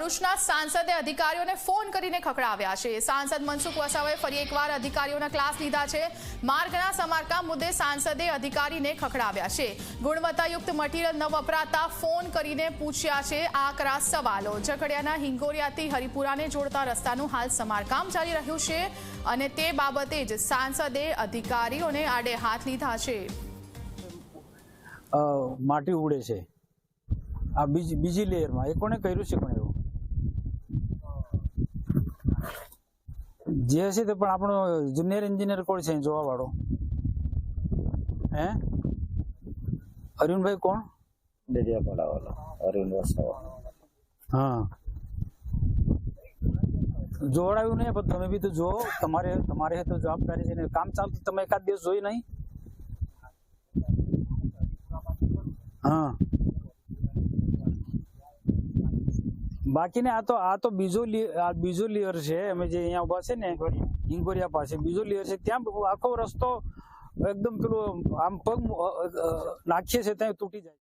ભરૂચના સાંસદે અધિકારીઓને ફોન કરીને ખખડાવ્યા છે. સાંસદ મનસુખ વસાવાએ ફરી એકવાર અધિકારીઓના ક્લાસ લીધા છે. માર્ગના સમારકામ મુદ્દે સાંસદે અધિકારીને ખખડાવ્યા છે. ગુણવત્તાયુક્ત મટીરિયલ ન વપરાતા ફોન કરીને પૂછ્યા છે. આકરા સવાલો. ઝઘડિયાના હિંગોરિયાથી હરિપુરાને જોડતા રસ્તાનું હાલ સમારકામ ચાલી રહ્યું છે અને તે બાબતે જ સાંસદે અધિકારીઓને આડે હાથ લીધા છે. માટી ઉડે છે. આ બીજી બીજી લેયરમાં. એ કોણે કર્યું છે પણ એવું? જે તો તે પણ આપણો જુનિયર એન્જિનિયર કોણ છે જોવા વાળો હે? અરુણભાઈ કોણ? દરિયાપાડા વાળો અરુણ વસાવા. હા. જોડાયું નહીં પણ તમે બી તો જો તમારે તમારે તો જવાબદારી છે ને. કામ ચાલતું તમે એકાદ દિવસ જોઈ નહીં? હા. બાકીને આ તો આ તો બીજો આ બીજો લેયર છે. અમે જે અહીંયા ઊભા છે ને, હિંગોરિયા પાસે, બીજો લેયર છે. ત્યાં આખો રસ્તો એકદમ પેલું આમ પગ નાખીએ છે ત્યાં તૂટી જાય